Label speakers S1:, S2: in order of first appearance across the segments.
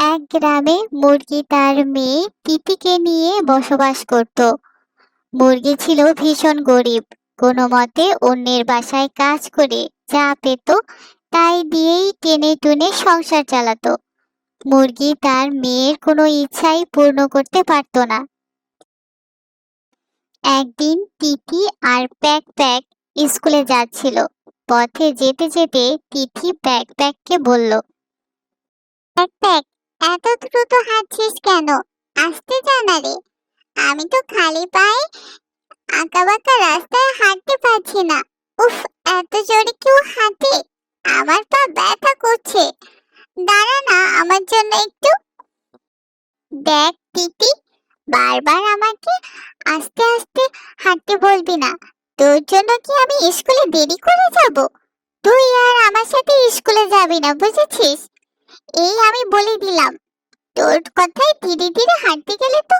S1: এক গ্রামে মুরগি তার মেয়ে তিতিকে নিয়ে বসবাস করত। মুরগি ছিল ভীষণ গরিব, কোনো মতে অন্যের বাসায় কাজ করে যা পেত তাই দিয়েই টেনে টুনে সংসার চালাতো। মুরগি তার মেয়ের কোনো ইচ্ছাই পূর্ণ করতে পারত না। একদিন তিথি আর প্যাক প্যাক স্কুলে যাচ্ছিল। পথে যেতে যেতে তিথি প্যাক প্যাককে বলল, প্যাক প্যাক এত দ্রুত হাঁটছিস কেন? আসতে জানা রে আমি তো খালি পায়ে আঁকা বাঁকা রাস্তায় হাঁটতে পারছি না। উফ, এত জোরে কেউ হাঁটে? আমার পা ব্যথা করছে। দাঁড়া না, আমার জন্য একটু দেখ তিতি বারবার আমাকে আস্তে আস্তে হাঁটতে বলবি না। তোর জন্য কি আমি স্কুলে দেরি করে যাব? তুই আর আমার সাথে স্কুলে যাবি না, বুঝেছিস? এই আমি বলে দিলাম। তোর কথায় ধীরে ধীরে হাঁটতে গেলে তো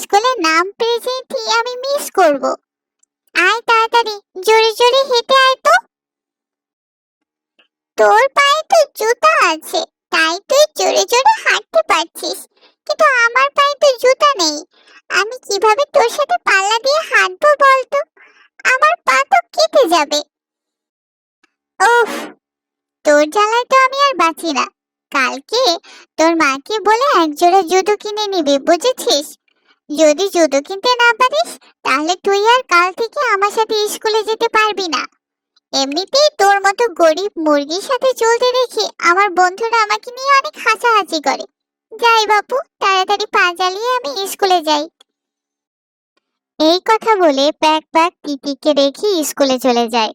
S1: স্কুলের নাম প্রেজেন্ট আমি মিস করব। আয় তাড়াতাড়ি, জোরে জোরে হেঁটে আয় তো। তোর পায়ে তো জুতা আছে, তাই তুই জোরে জোরে হাঁটতে পারছিস, কিন্তু আমার পায়ে তো জুতা নেই। আমি কীভাবে তোর সাথে পাল্লা দিয়ে হাঁটবো বলতো? আমার পা তো কেটে যাবে। উফ, তোর জ্বালায় তো আমি আর বাঁচি না। কালকে তোর মাকে বলে এক জোড়া জুতো কিনে নিবি, বুঝেছিস? যদি জুতো কিনতে না পারিস, তাহলে তুই আর কাল থেকে আমার সাথে স্কুলে যেতে পারবি না। এমনিতেই তোর মতো গরিব মুরগির সাথে চলতে দেখে আমার বন্ধুরা আমাকে নিয়ে অনেক হাসাহাসি করে। যাই বাপু, তাড়াতাড়ি পা চালিয়ে আমি স্কুলে যাই। এই কথা বলে প্যাক প্যাক তিতিকে রেখে স্কুলে চলে যায়।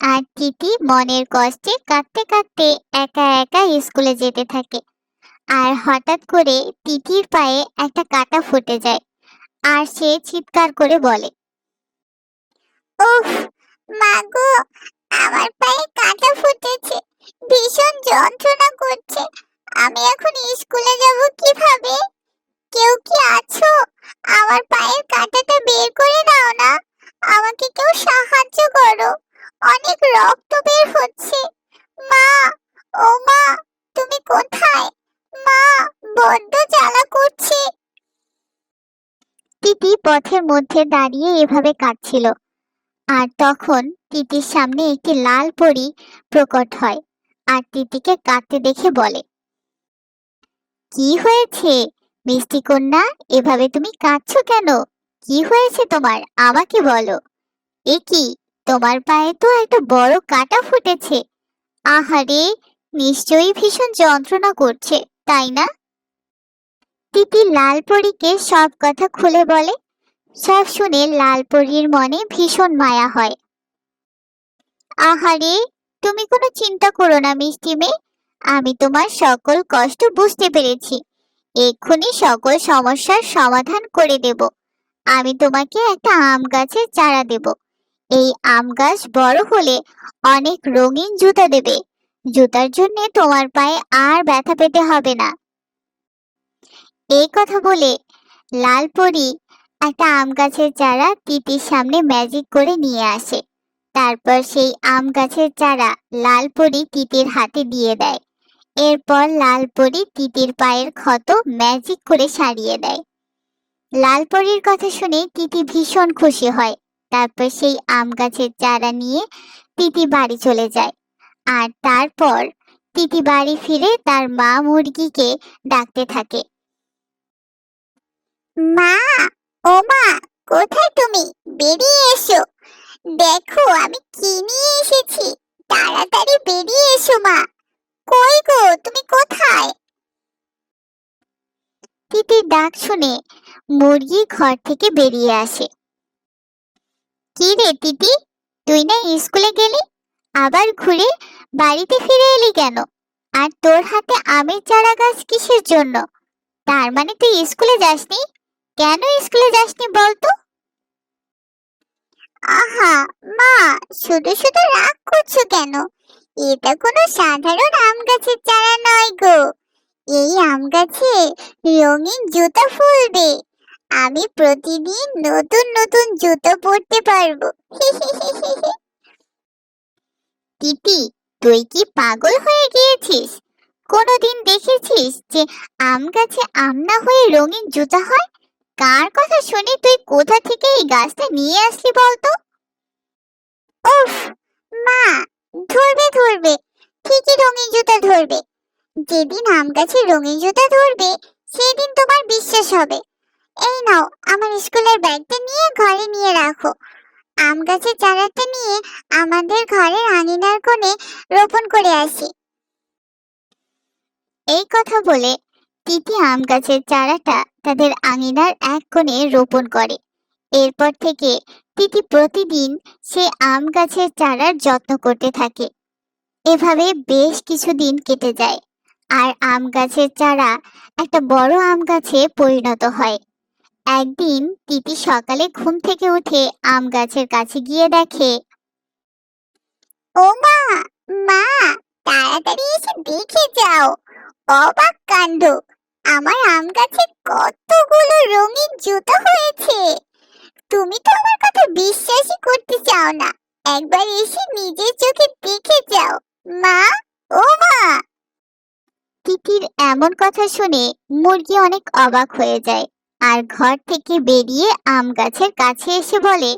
S1: আর তিতি মনের কষ্টে কাঁদতে কাঁদতে একা একা স্কুলে যেতে থাকে। আর হঠাৎ করে তিতির পায়ে একটা কাঁটা ফুটে যায় আর সে চিৎকার করে বলে, উফ মাগো আমার পায়ে কাঁটা ফুটেছে, ভীষণ যন্ত্রণা করছে। আমি এখন স্কুলে যাব তিতি পথের মধ্যে দাঁড়িয়ে এভাবে কাঁদছিল। আর তখন তিতির সামনে একটি লাল পরী প্রকট হয় আর তিতিকে কাঁদতে দেখে বলে, কি হয়েছে? মিষ্টি কন্যা, এভাবে তুমি কাঁদছো কেন? কি হয়েছে তোমার? আমাকে বলো। এ কি, তোমার পায়ে তো একটা বড় কাটা ফুটেছে। আহারে, নিশ্চয়ই ভীষণ যন্ত্রণা করছে, তাই না? তিতি লাল পরীকে সব কথা খুলে বলে। সব শুনে লাল পরীর মনে ভীষণ মায়া হয়। আহারে, তুমি কোনো চিন্তা করো না, মিষ্টি মেয়ে। আমি তোমার সকল কষ্ট বুঝতে পেরেছি। এক্ষুনি সকল সমস্যার সমাধান করে দেব। আমি তোমাকে একটা আম গাছের চারা দেব। এই আম গাছ বড় হলে অনেক রঙিন জুতা দেবে। জুতার জন্য তোমার পায়ে আর ব্যথা পেতে হবে না। এই কথা বলে লাল পরি একটা আম গাছের চারা তিতির সামনে ম্যাজিক করে নিয়ে আসে। তারপর সেই আম গাছের চারা লাল পরি তিতির হাতে দিয়ে দেয়। এরপর লাল পরি তিতির পায়ের ক্ষত ম্যাজিক করে সারিয়ে দেয়। লাল পরির কথা শুনে তিতি ভীষণ খুশি হয়। তারপর সেই আম গাছের চারা নিয়ে তিতি বাড়ি চলে যায়। আর তারপর তিতি বাড়ি ফিরে তার মা মুরগিকে ডাকতে থাকে। মা, ও মা, কোথায় তুমি? বেরিয়ে এসো। দেখো, আমি কি নিয়ে এসেছি। তাড়াতাড়ি বেরিয়ে এসো, মা। কই গো, তুমি কোথায়? তিতির ডাক শুনে মুরগি ঘর থেকে বেরিয়ে আসে। কি রে তিতি তুই না স্কুলে গেলি? আবার ঘুরে বাড়িতে ফিরে এলি কেন? আর তোর হাতে আমের চারা গাছ কিসের জন্য? তার মানে তুই স্কুলে যাসনি? কেন স্কুলে যাসনি বলতো? আহা, মা, শুধু শুধু রাগ করছ কেন? এটা কোনো সাধারণ আম গাছের চারা নয় গো। এই আম গাছে রঙিন জুতা ফুলবে। আমি প্রতিদিন নতুন নতুন জুতো পরতে পারব। তিতি, তুই কি পাগল হয়ে গিয়েছিস? কোনোদিন দেখেছিস যে আম গাছে আম না হয়ে রঙিন জুতা হয়? কার কথা শুনে তুই কোথা থেকে এই গাছটা নিয়ে আসলি বলতো? উফ, মা, ধরবে ধরবে, ঠিকই রঙিন জুতা ধরবে। যেদিন আম গাছে রঙিন জুতা ধরবে, সেদিন তোমার বিশ্বাস হবে। এই নাও, আমার স্কুলের ব্যাগটা নিয়ে ঘরে নিয়ে রাখো। আম গাছের চারাটা নিয়ে আমাদের ঘরের আঙিনার কোণে রোপণ করে আসি। এই কথা বলে তিতি আম গাছের চারাটা তাদের আঙিনার এক কোণে রোপণ করে। এরপর থেকে তিতি প্রতিদিন সে আম গাছের চারার যত্ন করতে থাকে। এভাবে বেশ কিছুদিন কেটে যায় আর আম গাছের চারা একটা বড় আম গাছে পরিণত হয়। একদিন তিতি সকালে ঘুম থেকে উঠে আম গাছের কাছে গিয়ে দেখে, ও মা মা, তাড়াতাড়ি এসে দেখে যাও। অবাক কাণ্ড। আমার আম গাছে কতগুলো রঙিন জুতো হয়েছে। তুমি তো আমার কথা বিশ্বাসই করতে চাও না। একবার এসে নিজের চোখে দেখে যাও। মা, ও মা! তিতির এমন কথা শুনে মুরগি অনেক অবাক হয়ে যায় আর ঘর থেকে বেরিয়ে আম গাছের কাছে এসে বলে,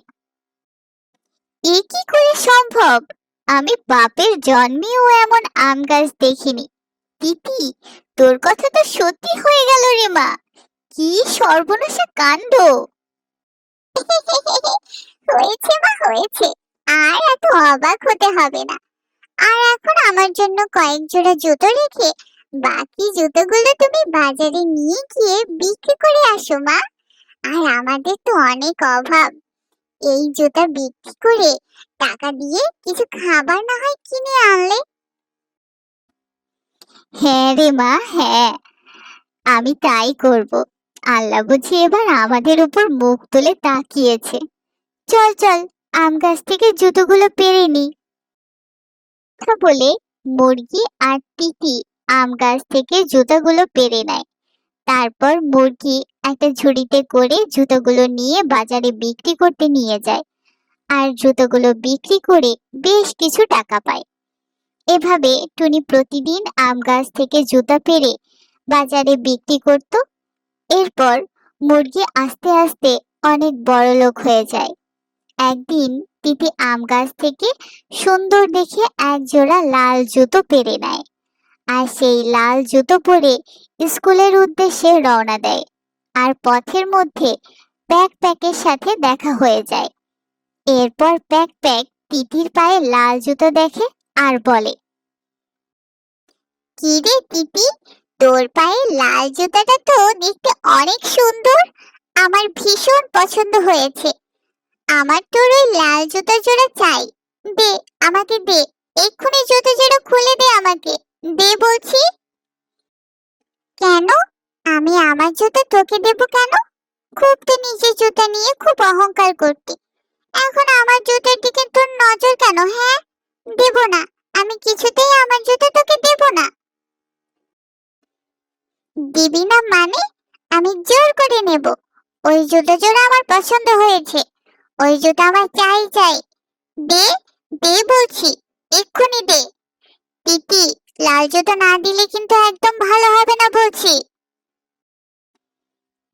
S1: এ কি করে সম্ভব? আমি বাপের জন্মেও এমন আম গাছ দেখিনি। তিতি তোর কথা তো সত্যি হয়ে গেল রে মা। কি সর্বনাশা কাণ্ড। হয়েছে মা, হয়েছে। আর এত অবাক হতে হবে না। আর এখন আমার জন্য কয়েক জোড়া জুতো রেখে বাকি জুতোগুলো তুমি বাজারে নিয়ে গিয়ে বিক্রি করে আসো মা। আর আমাদের তো অনেক অভাব। এই জুতা বিক্রি করে টাকা দিয়ে কিছু খাবার না হয় কিনে আনলে হ্যাঁ রে মা হ্যাঁ। আমি তাই করব। আল্লাহ বুঝি এবার আমাদের উপর মুখ তুলে তাকিয়েছে। চল চল, আম গাছ থেকে জুতোগুলো পেরে নি। বলে মুরগি আর তিতি আম গাছ থেকে জুতোগুলো পেরে নেয়। তারপর মুরগি একটা ঝুড়িতে করে জুতোগুলো নিয়ে বাজারে বিক্রি করতে নিয়ে যায়। আর জুতোগুলো বিক্রি করে বেশ কিছু টাকা পায়। এভাবে টুনি প্রতিদিন আম গাছ থেকে জুতা পেরে বাজারে বিক্রি করত। এরপর মুরগি আস্তে আস্তে অনেক বড় লোক হয়ে যায়। একদিন তিতি আম গাছ থেকে সুন্দর দেখে এক জোড়া লাল জুতো পেরে নেয় আর সেই লাল জুতো পরে স্কুলের উদ্দেশ্যে রওনা দেয় আর পথের মধ্যে প্যাক প্যাকের সাথে দেখা হয়ে যায়। এরপর প্যাক প্যাক তিতির পায়ে লাল জুতো দেখে আর বলে, কি রে তিতি তোর পায়ে লাল জুতাটা তো দেখতে অনেক সুন্দর। আমার ভীষণ পছন্দ হয়েছে। আমার তোর ওই লাল জুতা জোড়া চাই। দে, আমাকে দে। এক্ষুনি জুতো জোড়া খুলে দে আমাকে। দে বলছি। কেন? আমি আমার জুতো তোকে দেব কেন? খুব তো নিজের জুতা নিয়ে খুব অহংকার করতি। এখন আমার জুতার দিকে তোর নজর কেন হ্যাঁ? দেব না। আমি কিছুতেই আমার জুতো তোকে দেব না। দিবি না মানে? আমি জোর করে নেব। ওই জুতো জোড়া আমার পছন্দ হয়েছে। ওই জুতো আমার চাই চাই। দে দে বলছি। এক্ষুনি দে। তিতি, লাল জুতো না দিলে কিন্তু একদম ভালো হবে না বলছি।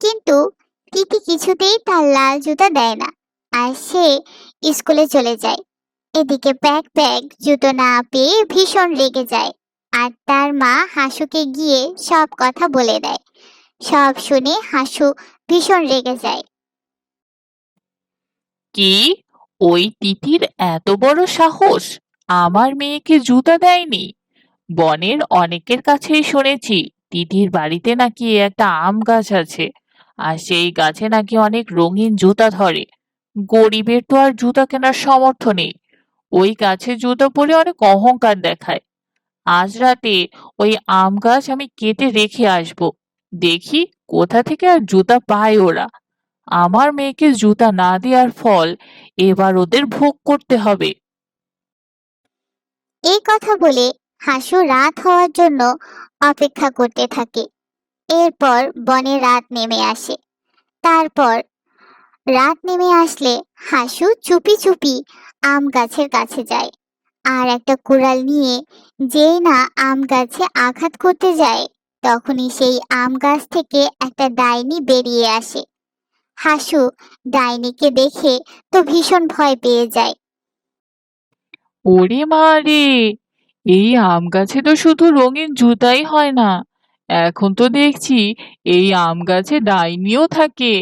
S1: কিন্তু তিতি কিছুতেই তার লাল জুতো দেয় না। আর সে স্কুলে চলে যায়। এদিকে প্যাক প্যাক জুতো না পেয়ে ভীষণ রেগে যায় আর তার মা হাসুকে গিয়ে সব কথা বলে দেয়। সব শুনে হাসু ভীষণ রেগে যায়।
S2: কি? ওই তিতির এত বড় সাহস? আমার মেয়েকে জুতা দেয়নি? বনের অনেকের কাছেই শুনেছি তিতির বাড়িতে নাকি একটা আম গাছ আছে, আর সেই গাছে নাকি অনেক রঙিন জুতা ধরে। গরিবের তো আর জুতা কেনার সামর্থ্য নেই। ওই গাছে জুতো পরে অনেক অহংকার দেখায়। আজ রাতে ওই আম গাছ আমি কেটে রেখে আসব। দেখি কোথা থেকে আর জুতা পায় ওরা। আমার মেয়েকে জুতা না দেওয়ার ফল এবার ওদের ভোগ করতে হবে।
S1: এই কথা বলে হাসু রাত হওয়ার জন্য অপেক্ষা করতে থাকে। এরপর বনে রাত নেমে আসে। তারপর রাত নেমে আসলে হাসু চুপি চুপি আম গাছের কাছে যায়। আর একটা কুড়াল নিয়ে যেই না আম গাছে আঘাত করতে যায়, তখনই সেই আম গাছ থেকে একটা ডাইনি বেরিয়ে আসে। হাসু ডাইনিকে দেখে তো ভীষণ ভয় পেয়ে যায়।
S2: ওরে মা রে! এই আম গাছে তো শুধু রঙিন জুতাই হয় না। এখন তো দেখছি এই আম গাছে ডাইনিও থাকে।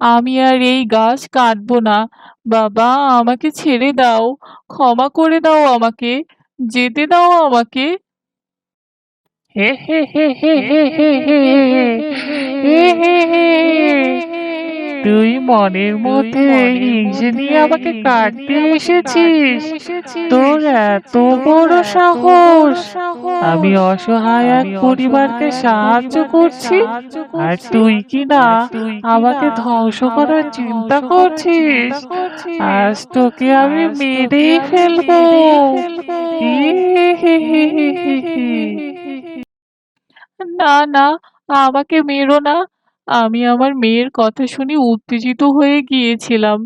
S2: আমি আর এই গাছ কাটব না বাবা আমাকে ছেড়ে দাও ক্ষমা করে দাও আমাকে যেতে দাও আমাকে হে হে হে হে হে হে হে হে হে হে তুই মনের মধ্যে হিংসে নিয়ে আমাকে কাটতে এসেছিস? তোর এত বড় সাহস। আমি অসহায় এক পরিবারকে সাহায্য করছি। আর তুই কি না আমাকে ধ্বংস করার চিন্তা করছিস? আজ তোকে আমি মেরেই ফেলব। না না আমাকে মেরো না। আমি আমার মেয়ের কথা শুনে উত্তেজিত হয়ে গিয়েছিলাম,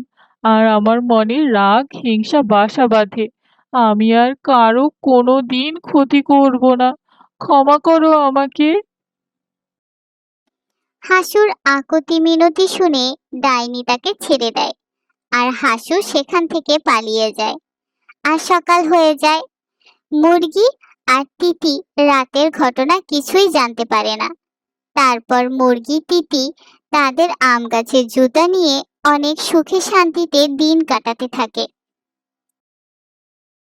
S2: আর আমার মনে রাগ, হিংসা, বাসা বাঁধে। আমি আর কারও কোনো দিন ক্ষতি করব না। ক্ষমা করো আমাকে।
S1: হাসুর আকতি মিনতি শুনে ডাইনি তাকে ছেড়ে দেয়, আর হাসু সেখান থেকে পালিয়ে যায়, আর সকাল হয়ে যায়। মুরগি আর তিতি রাতের ঘটনা কিছুই জানতে পারে না। তারপর মুরগি তিতি তাদের আম গাছের জুতা নিয়ে অনেক সুখে শান্তিতে দিন কাটাতে থাকে।